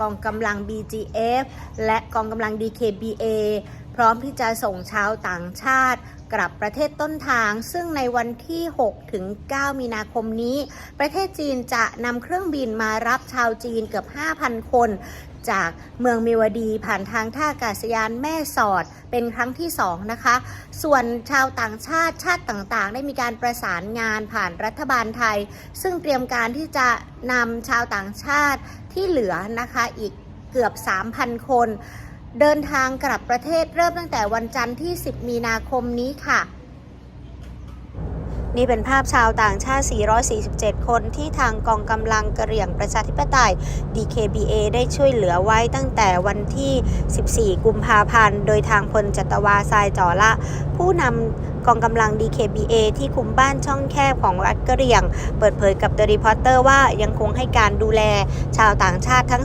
กองกำลัง BGF และกองกำลัง DKBA พร้อมที่จะส่งชาวต่างชาติกลับประเทศต้นทาง ซึ่งในวันที่ 6 ถึง 9 มีนาคมนี้ ประเทศจีนจะนำเครื่องบินมารับชาวจีนเกือบ 5,000 คน จากเมืองมิวดี ผ่านทางท่าอากาศยานแม่สอดเป็นครั้งที่ 2 นะคะ ส่วนชาวต่างชาติชาติต่างๆ ได้มีการประสานงานผ่านรัฐบาลไทย ซึ่งเตรียมการที่จะนำชาวต่างชาติที่เหลือนะคะอีกเกือบ 3,000 คน เดินทางกลับประเทศเริ่มตั้งแต่วันจันทร์ที่ 10 มีนาคมนี้ค่ะ นี่เป็นภาพชาวต่างชาติ 447 คนที่ทางกองกำลังกระเหรี่ยงประชาธิปไตย DKBA ได้ช่วยเหลือไว้ตั้งแต่วันที่ 14 กุมภาพันธ์ โดยทางพลจัตวาทรายจอละ ผู้นำ กองกำลัง DKBA ที่คุมบ้านช่องแคบของรัฐกะเหรี่ยง เปิดเผยกับ The Reporter ว่ายังคงให้การดูแลชาวต่างชาติทั้ง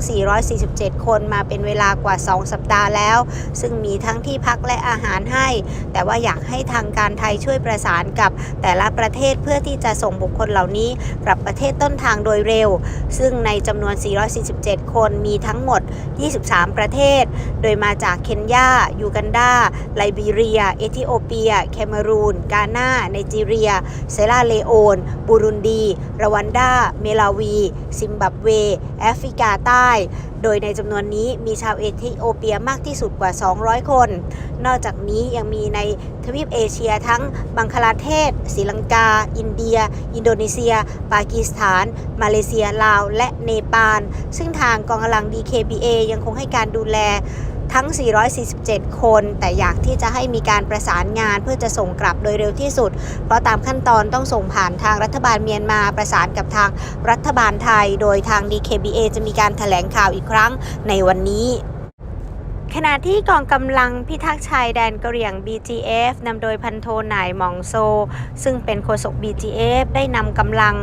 447 คนมาเป็นเวลากว่า 2 สัปดาห์แล้ว ซึ่งมีทั้งที่พักและอาหารให้ แต่ว่าอยากให้ทางการไทยช่วยประสานกับแต่ละประเทศเพื่อที่จะส่งบุคคลเหล่านี้กลับประเทศต้นทางโดยเร็ว ซึ่งในจำนวน 447 คนมีทั้งหมด 23 ประเทศ โดยมาจากเคนยา ยูกันดา ไลบีเรีย เอธิโอเปีย แคเมรูน กาหน้าไนจีเรีย เซราเลโอน บูรุนดี รวันดา เมลาวี ซิมบับเว แอฟริกาใต้ โดยในจำนวนนี้มีชาวเอธิโอเปียมากที่สุดกว่า 200 คน นอกจากนี้ยังมีในทวีปเอเชียทั้งบังคลาเทศศรีลังกา อินเดีย อินโดนีเซีย ปากีสถาน มาเลเซีย ลาว และเนปาล ซึ่งทางกองกำลัง DKBA ยังคงให้การดูแล ทั้ง 447 คน แต่อยากที่จะให้มีการประสานงานเพื่อจะส่งกลับโดยเร็วที่สุด เพราะตามขั้นตอนต้องส่งผ่านทางรัฐบาลเมียนมาประสานกับทางรัฐบาลไทย โดยทาง DKBA จะมีการถแถลงข่าวอีกครั้งในวันนี้ ขณะที่กองกำลังพิทักษ์ชายแดนกะเหรี่ยง BGF นำโดยพันโทนายหมองโซ ซึ่งเป็นโฆษก BGF ได้นำกำลัง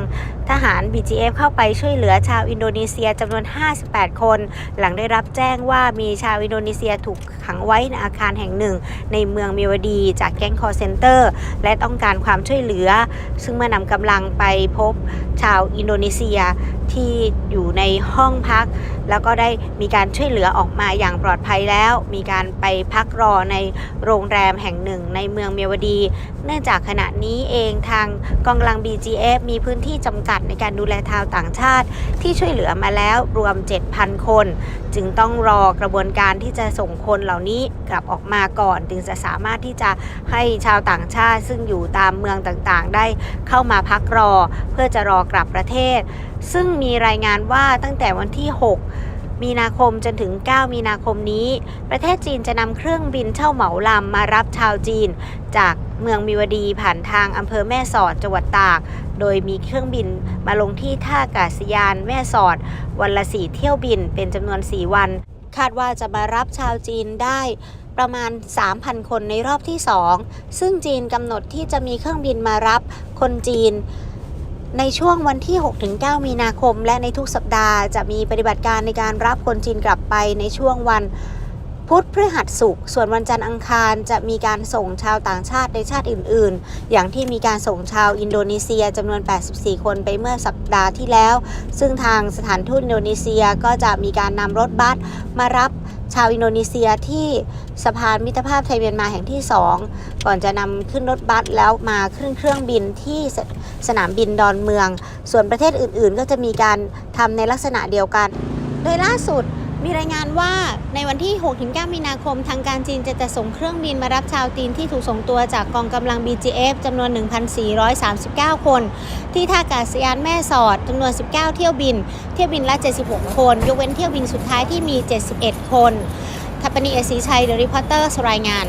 ทหาร BGF เข้าไปช่วยเหลือชาวอินโดนีเซียจำนวน 58 คน หลังได้รับแจ้งว่ามีชาวอินโดนีเซียถูกขังไว้ในอาคารแห่งหนึ่ง ในเมืองมิวดีจากแก๊งคอร์เซนเตอร์ และต้องการความช่วยเหลือ ซึ่งเมื่อนำกำลังไปพบชาวอินโดนีเซีย ที่อยู่ในห้องพัก แล้วก็ได้มีการช่วยเหลือออกมาอย่างปลอดภัยแล้ว มีการไปพักรอในโรงแรมแห่งหนึ่งในเมืองเมียวดี เนื่องจากขณะนี้เองทางกองกำลัง BGF มีพื้นที่จำกัดในการดูแลชาวต่างชาติ ที่ช่วยเหลือมาแล้วรวม 7,000 คน จึงต้องรอกระบวนการที่จะส่งคนเหล่านี้กลับออกมาก่อน จึงจะสามารถที่จะให้ชาวต่างชาติ ซึ่งอยู่ตามเมืองต่างๆ ได้เข้ามาพักรอ เพื่อจะรอกลับประเทศ ซึ่งมีรายงานว่าตั้งแต่วันที่ 6 มีนาคมจนถึง 9 มีนาคมนี้ ประเทศจีนจะนำเครื่องบินเช่าเหมาลำมารับชาวจีน จากเมืองมิวดีผ่านทางอำเภอแม่สอดจังหวัดตาก โดยมีเครื่องบินมาลงที่ท่าอากาศยานแม่สอด วันละสี่เที่ยวบินเป็นจำนวน 4 วัน คาดว่าจะมารับชาวจีนได้ประมาณ 3,000 คนในรอบที่ 2 ซึ่งจีนกำหนดที่จะมีเครื่องบินมารับคนจีน ในช่วงวันที่ 6-9 มีนาคม และในทุกสัปดาห์จะมีปฏิบัติการในการรับคนจีนกลับไปในช่วงวันพุธพฤหัสศุกร์ส่วนวันจันทร์อังคารจะมีการส่งชาวต่างชาติในชาติอื่น ๆ อย่างที่มีการส่งชาวอินโดนีเซียจำนวน 84 คนไปเมื่อสัปดาห์ที่แล้ว ซึ่งทางสถานทูตอินโดนีเซียก็จะมีการนำรถบัสมารับ ชาวอินโดนีเซียที่สะพานมิตรภาพไทยเมียนมาแห่งที่ 2 ก่อนจะนำขึ้นรถบัสแล้วมาขึ้นเครื่องบินที่สสนามบินดอนเมือง ส่วนประเทศอื่นๆ ก็จะมีการทำในลักษณะเดียวกัน โดยล่าสุด มีรายงานว่าในวันที่ 6-9 มีนาคม ทางการจีนจะจะส่งเครื่องบินมารับชาวจีนที่ถูกส่งตัวจากกองกำลัง BGF จำนวน 1,439 คน ที่ท่าอากาศยานแม่สอดจำนวน 19 เที่ยวบิน เที่ยวบินละ 76 คน ยกเว้นเที่ยวบินสุดท้ายที่มี 71 คนทัปปนีเอศีชัยเดอะรีพอร์เตอร์รายงาน